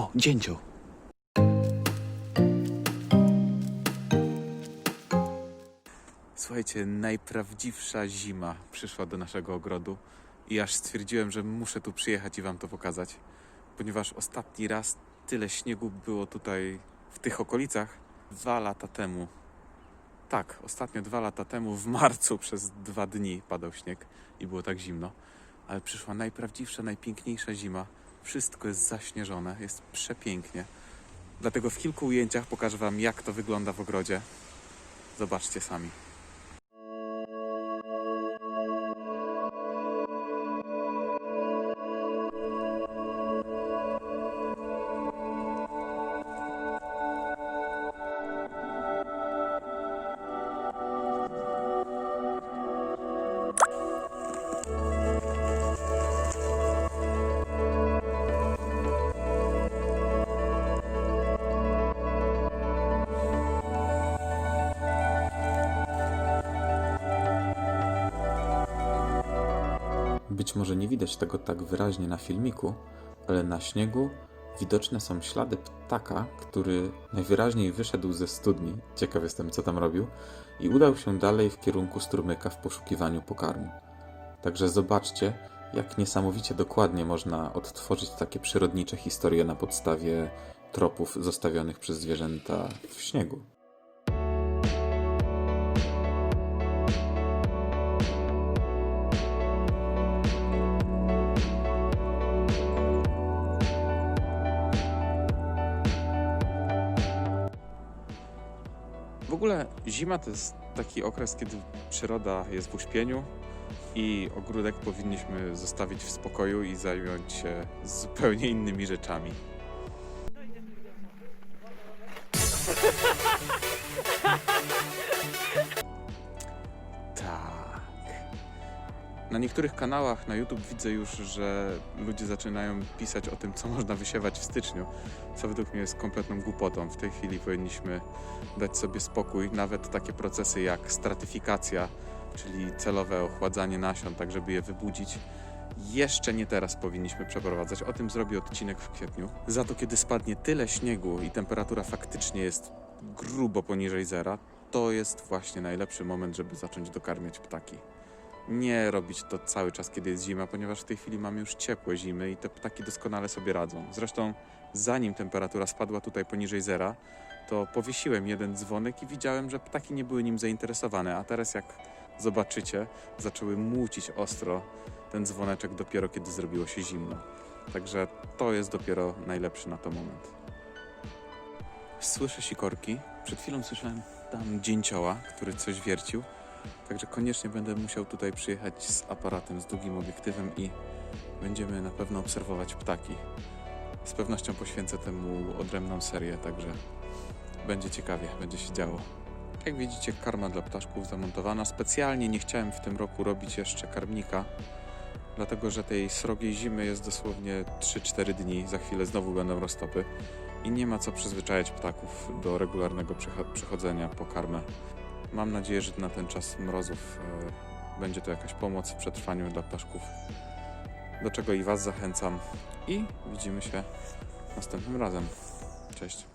O, dzięcioł. Słuchajcie, najprawdziwsza zima przyszła do naszego ogrodu i aż stwierdziłem, że muszę tu przyjechać i wam to pokazać, ponieważ ostatni raz tyle śniegu było tutaj w tych okolicach dwa lata temu. Tak, ostatnio dwa lata temu w marcu przez dwa dni padał śnieg i było tak zimno, ale przyszła najprawdziwsza, najpiękniejsza zima. Wszystko jest zaśnieżone, jest przepięknie. Dlatego w kilku ujęciach pokażę wam, jak to wygląda w ogrodzie. Zobaczcie sami. Być może nie widać tego tak wyraźnie na filmiku, ale na śniegu widoczne są ślady ptaka, który najwyraźniej wyszedł ze studni, ciekaw jestem co tam robił, i udał się dalej w kierunku strumyka w poszukiwaniu pokarmu. Także zobaczcie, jak niesamowicie dokładnie można odtworzyć takie przyrodnicze historie na podstawie tropów zostawionych przez zwierzęta w śniegu. W ogóle zima to jest taki okres, kiedy przyroda jest w uśpieniu i ogródek powinniśmy zostawić w spokoju i zająć się zupełnie innymi rzeczami. Niektórych kanałach na YouTube widzę już, że ludzie zaczynają pisać o tym, co można wysiewać w styczniu, co według mnie jest kompletną głupotą. W tej chwili powinniśmy dać sobie spokój. Nawet takie procesy jak stratyfikacja, czyli celowe ochładzanie nasion, tak żeby je wybudzić, jeszcze nie teraz powinniśmy przeprowadzać. O tym zrobię odcinek w kwietniu. Za to, kiedy spadnie tyle śniegu i temperatura faktycznie jest grubo poniżej zera, to jest właśnie najlepszy moment, żeby zacząć dokarmiać ptaki. Nie robić to cały czas, kiedy jest zima, ponieważ w tej chwili mamy już ciepłe zimy i te ptaki doskonale sobie radzą. Zresztą, zanim temperatura spadła tutaj poniżej zera, to powiesiłem jeden dzwonek i widziałem, że ptaki nie były nim zainteresowane, a teraz jak zobaczycie, zaczęły mucić ostro ten dzwoneczek dopiero kiedy zrobiło się zimno. Także to jest dopiero najlepszy na to moment. Słyszę sikorki. Przed chwilą słyszałem tam dzięcioła, który coś wiercił. Także koniecznie będę musiał tutaj przyjechać z aparatem, z długim obiektywem i będziemy na pewno obserwować ptaki. Z pewnością poświęcę temu odrębną serię, także będzie ciekawie, będzie się działo. Jak widzicie, karma dla ptaszków zamontowana. Specjalnie nie chciałem w tym roku robić jeszcze karmnika, dlatego że tej srogiej zimy jest dosłownie 3-4 dni. Za chwilę znowu będą roztopy i nie ma co przyzwyczajać ptaków do regularnego przychodzenia po karmę. Mam nadzieję, że na ten czas mrozów e, będzie to jakaś pomoc w przetrwaniu dla ptaszków, do czego i Was zachęcam. I widzimy się następnym razem. Cześć.